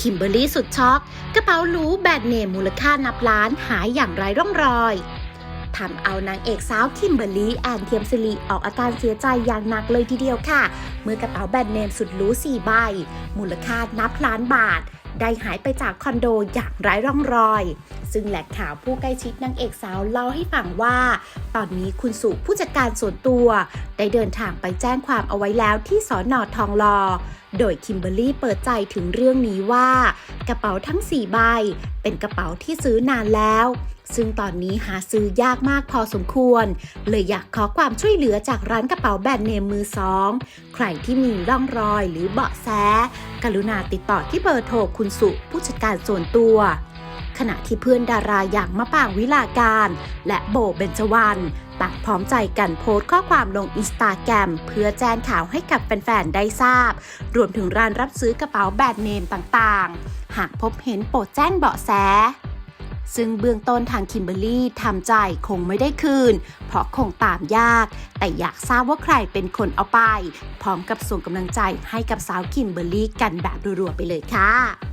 คิมเบอร์รี่สุดช็อก กระเป๋าหรูแบรนด์เนมมูลค่านับล้านหายอย่างไร้ร่องรอยทำเอานางเอกสาวคิมเบอร์รี่แอนเทียมสิริออกอาการเสียใจอย่างหนักเลยทีเดียวค่ะ เมื่อกระเป๋าแบรนด์เนมสุดหรู4ใบ มูลค่านับล้านบาท ได้หายไปจากคอนโดอย่างไร้ร่องรอย ซึ่งแหล่งข่าวผู้ใกล้ชิดนางเอกสาวเล่าให้ฟังว่า ตอนนี้คุณสุผู้จัดการส่วนตัว ได้เดินทางไปแจ้งความเอาไว้แล้วที่สอนอทองหลอโดยคิมเบอร์รี่เปิดใจถึงเรื่องนี้ว่า กระเป๋าทั้ง 4 ใบ เป็นกระเป๋าที่ซื้อนานแล้ว ซึ่งตอนนี้หาซื้อยากมากพอสมควร เลยอยากขอความช่วยเหลือจากร้านกระเป๋าแบรนด์เนมมือสองใครที่มีร่องรอยหรือเบาะแส กรุณาติดต่อที่เบอร์โทรคุณสุผู้จัดการส่วนตัว ขณะที่เพื่อนดาราอย่างมะปางวิลาการ และโบเบญจวรรณต่างพร้อมใจกันโพสต์ข้อความลงอินสตาแกรมเพื่อแจ้งข่าวให้กับแฟนๆ ได้ทราบ รวมถึงร้านรับซื้อกระเป๋าแบรนด์เนมต่างๆ หากพบเห็นโปรดแจ้งเบาะแสซึ่งเบื้องต้นทางคิมเบอรี่ทำใจคงไม่ได้คืน เพราะคงตามยาก แต่อยากทราบว่าใครเป็นคนเอาไป พร้อมกับส่งกำลังใจให้กับสาวคิมเบอรรี่กันแบบรัวๆไปเลยค่ะ